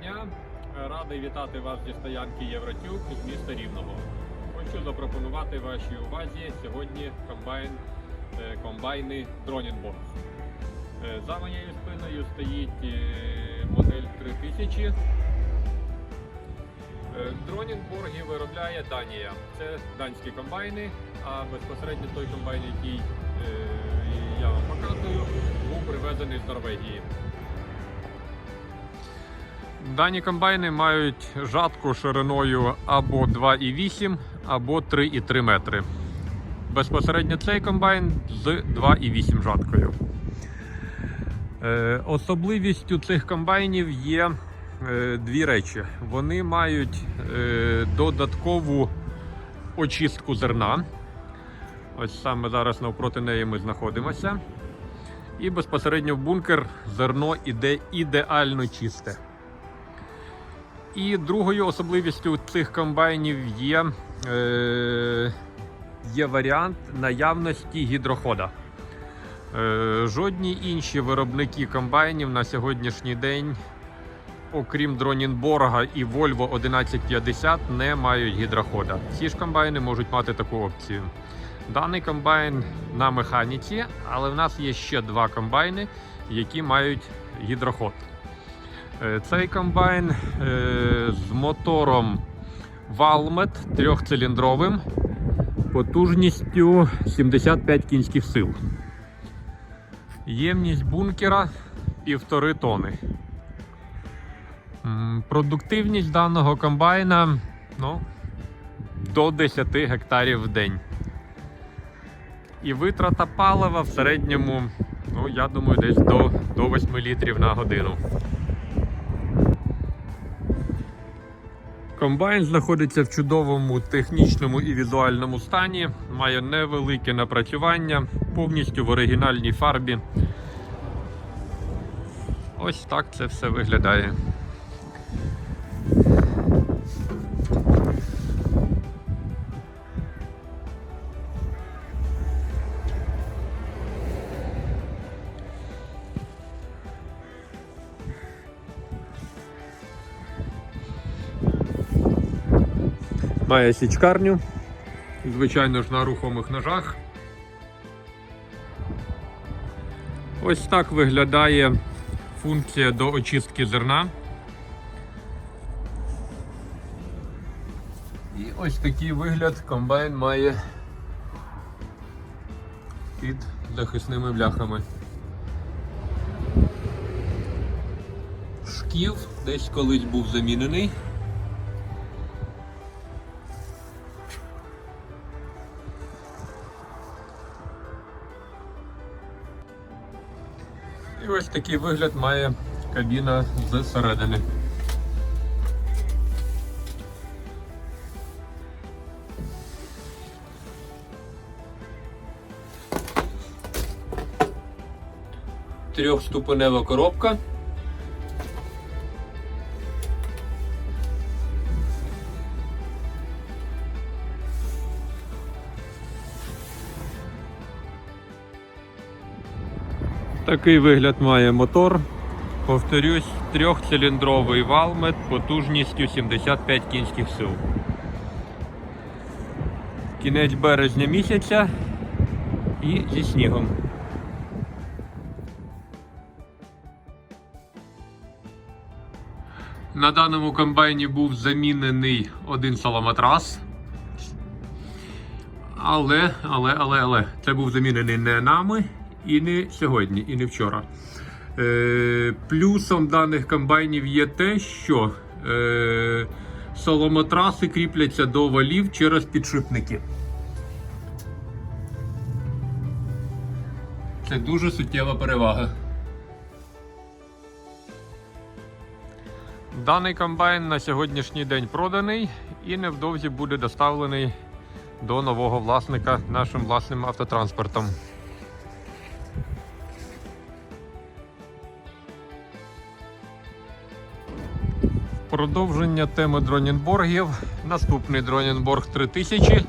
дня. Радий вітати вас зі стоянки Євротюк з міста Рівного. Хочу запропонувати вашій увазі сьогодні комбайн, е, комбайни Дронінборг. Е, За моєю спиною стоїть е, модель 3000. Е, Дронінборги виробляє Данія. Це данські комбайни, а безпосередньо той комбайн, який я вам показую, був привезений з Норвегії. Дані комбайни мають жатку шириною або 2,8, або 3,3 метри. Безпосередньо цей комбайн з 2,8 жаткою. Е, особливістю цих комбайнів є е, дві речі. Вони мають е, додаткову очистку зерна. Ось саме зараз навпроти неї ми знаходимося. І безпосередньо в бункер зерно іде ідеально чисте. І другою особливістю цих комбайнів є, е, є варіант наявності гідрохода. Е, жодні інші виробники комбайнів на сьогоднішній день, окрім Дронінборга і Volvo 1150, не мають гідрохода. Ці ж комбайни можуть мати таку опцію. Даний комбайн на механіці, але в нас є ще два комбайни, які мають гідроход. Е, Цей комбайн е, з мотором Valmet трьохциліндровим потужністю 75 кінських сил. Ємність бункера 1,5 тони. Продуктивність даного комбайна ну, до 10 гектарів в день. І витрата палива в середньому, ну, я думаю, десь до, до 8 літрів на годину. Комбайн знаходиться в чудовому технічному і візуальному стані, має невелике напрацювання, повністю в оригінальній фарбі. Ось так це все виглядає. Має січкарню, звичайно ж на рухомих ножах. Ось так виглядає функція до очистки зерна. І ось такий вигляд комбайн має під захисними бляхами. Шків десь колись був замінений. І ось такий вигляд має кабіна зсередини. Трьохступенева коробка. Такий вигляд має мотор. Повторюсь, трьохциліндровий валмет потужністю 75 кінських сил. Кінець березня місяця і зі снігом. На даному комбайні був замінений один соломатрас. Але, але, але, але, це був замінений не нами і не сьогодні, і не вчора. Е, плюсом даних комбайнів є те, що е, соломотраси кріпляться до валів через підшипники. Це дуже суттєва перевага. Даний комбайн на сьогоднішній день проданий і невдовзі буде доставлений до нового власника нашим власним автотранспортом. Продовження теми дронінборгів. Наступний дронінборг 3000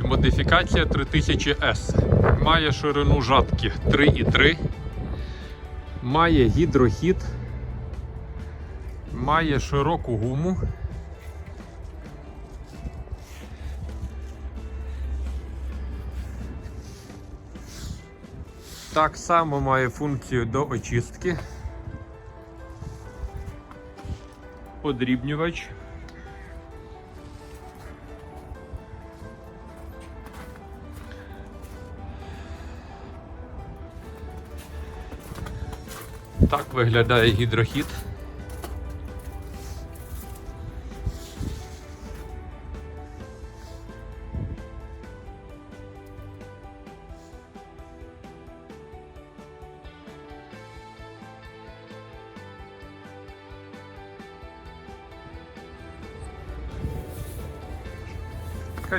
і модифікація 3000S. Має ширину жатки 3,3, має гідрохід, має широку гуму. Так само має функцію до очистки. Подрібнювач. Так виглядає гідрохід.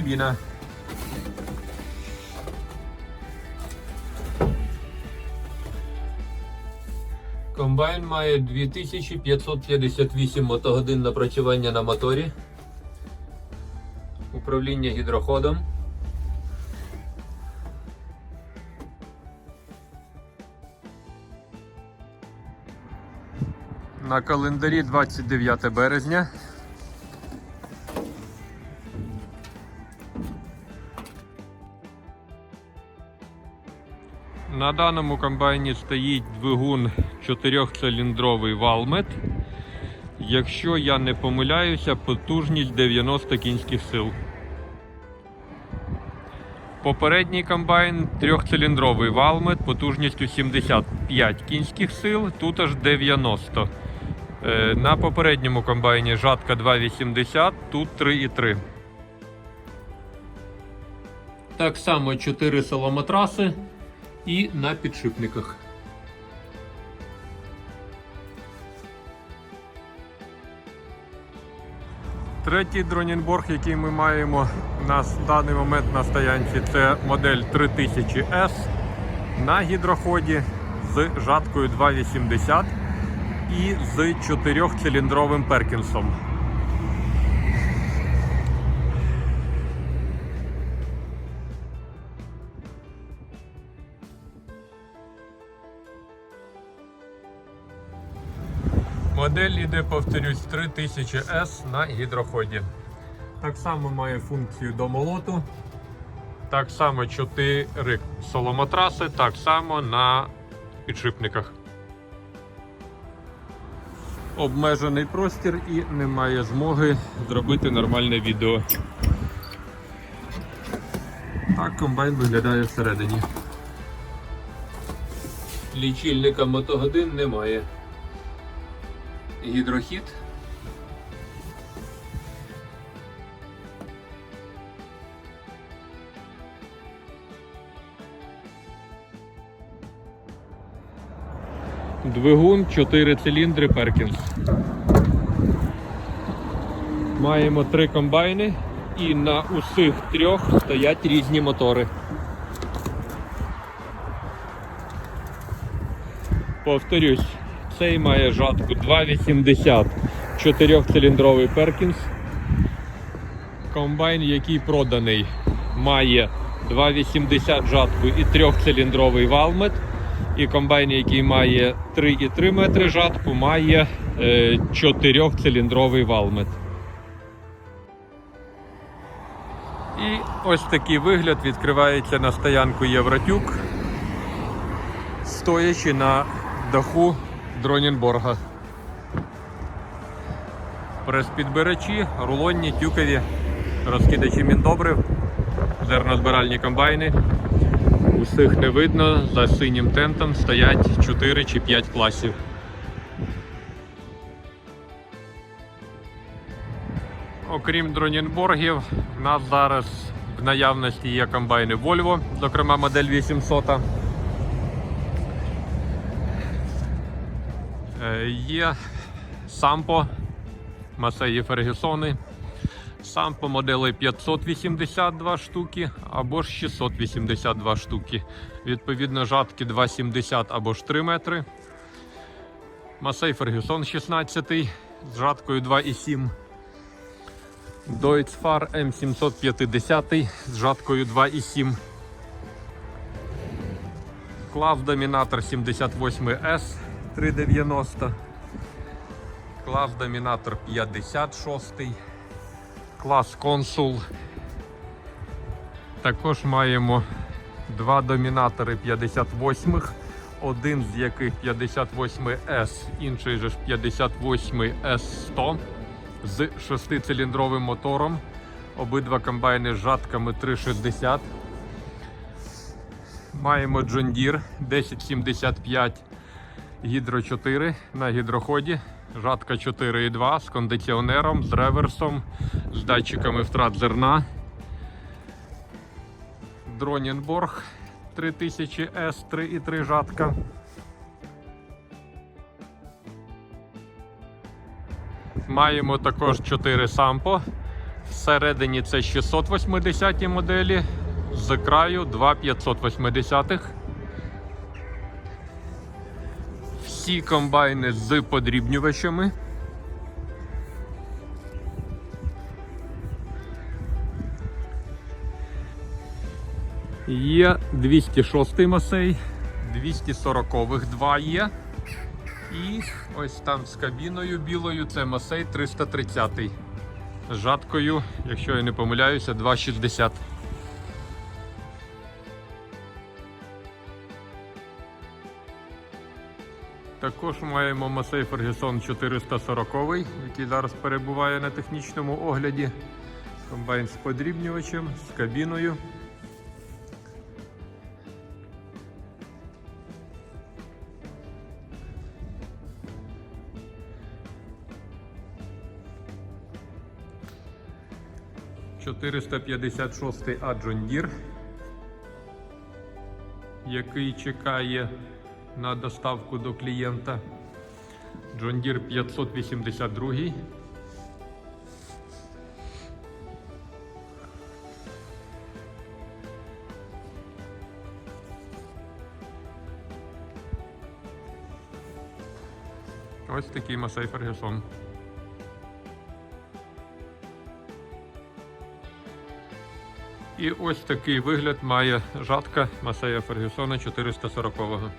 Кабіна. Комбайн має 2558 мотогодин напрацювання на моторі. Управління гідроходом. На календарі 29 березня. На даному комбайні стоїть двигун 4-циліндровий Валмет. Якщо я не помиляюся, потужність 90 кінських сил. Попередній комбайн трьохциліндровий Валмет потужністю 75 кінських сил, тут аж 90. Е, На попередньому комбайні жатка 2,80, тут 3,3. Так само 4 соломотраси і на підшипниках. Третій дронінборг, який ми маємо на даний момент на стоянці, це модель 3000S на гідроході з жаткою 2,80 і з 4-циліндровим Перкінсом. Модель іде, повторюсь, 3000S на гідроході. Так само має функцію до молоту. Так само 4 соломотраси, так само на підшипниках. Обмежений простір і немає змоги зробити нормальне відео. Так комбайн виглядає всередині. Лічильника мотогодин немає гідрохід. Двигун 4 циліндри Перкінс. Маємо три комбайни і на усіх трьох стоять різні мотори. Повторюсь, цей має жатку 2,80 4-циліндровий Перкінс. Комбайн, який проданий, має 2,80 жатку і 3-циліндровий Валмет. І комбайн, який має 3,3 метри жатку, має 4-циліндровий Валмет. І ось такий вигляд відкривається на стоянку Євротюк, стоячи на даху Дронінборга. Прес-підбирачі, рулонні, тюкові, розкидачі міндобрив, зернозбиральні комбайни. Усіх не видно, за синім тентом стоять 4 чи 5 класів. Окрім дронінборгів, в нас зараз в наявності є комбайни Volvo, зокрема модель 800. Є Сампо, Масеї Фергюсони. Сампо модели 582 штуки або ж 682 штуки. Відповідно, жатки 2,70 або ж 3 метри. Масей Фергюсон 16 з жаткою 2,7. Deutz-Fahr M750 з жаткою 2,7. Клав Домінатор 78S 390. Клас Домінатор 56. Клас Консул. Також маємо два домінатори 58-х, один з яких 58S, інший же ж 58S100 з шестициліндровим мотором. Обидва комбайни з жатками 360. Маємо John Deere 1075 Гідро 4 на гідроході. Жатка 4,2 з кондиціонером, з реверсом, з датчиками втрат зерна. Дронінборг 3000S 3,3 жатка. Маємо також 4 сампо. Всередині це 680 моделі, з краю 2,580. Всі комбайни з подрібнювачами. Є 206 масей, 240-х два є. І ось там з кабіною білою це масей 330 з жаткою, якщо я не помиляюся, 2,60. Також маємо Масей Фергюсон 440, який зараз перебуває на технічному огляді. Комбайн з подрібнювачем, з кабіною. Чотириста п'ятдесят шостий John який чекає на доставку до клієнта. John Deere 582. Ось такий Масей Фергюсон. І ось такий вигляд має жатка Масея Фергюсона 440-го.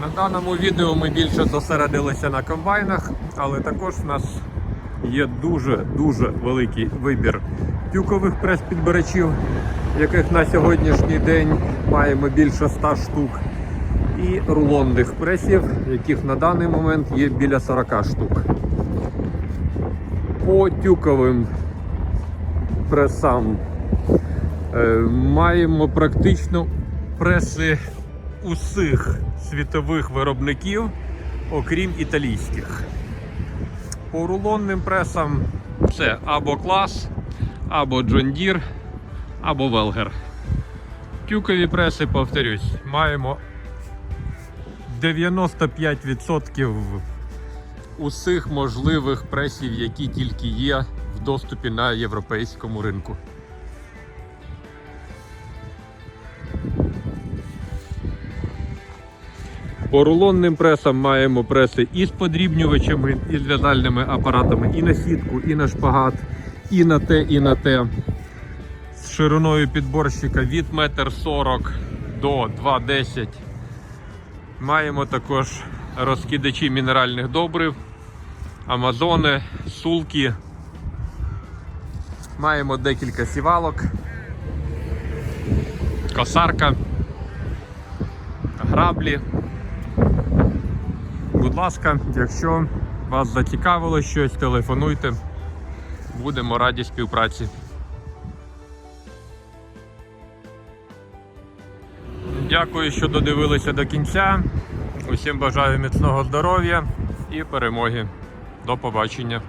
На даному відео ми більше зосередилися на комбайнах, але також в нас є дуже-дуже великий вибір тюкових прес-підбирачів, яких на сьогоднішній день маємо більше 100 штук, і рулонних пресів, яких на даний момент є біля 40 штук. По тюковим пресам е, маємо практично преси усіх світових виробників, окрім італійських. По рулонним пресам це або клас, або Deere, або Велгер. Тюкові преси, повторюсь, маємо 95% усіх можливих пресів, які тільки є в доступі на європейському ринку. По рулонним пресам маємо преси і з подрібнювачами, і з в'язальними апаратами, і на сітку, і на шпагат, і на те, і на те. З шириною підборщика від 1,40 м до 2,10 м. Маємо також розкидачі мінеральних добрив, амазони, сулки. Маємо декілька сівалок, косарка, граблі. Ласка, якщо вас зацікавило щось, телефонуйте. Будемо раді співпраці. Дякую, що додивилися до кінця. Усім бажаю міцного здоров'я і перемоги. До побачення.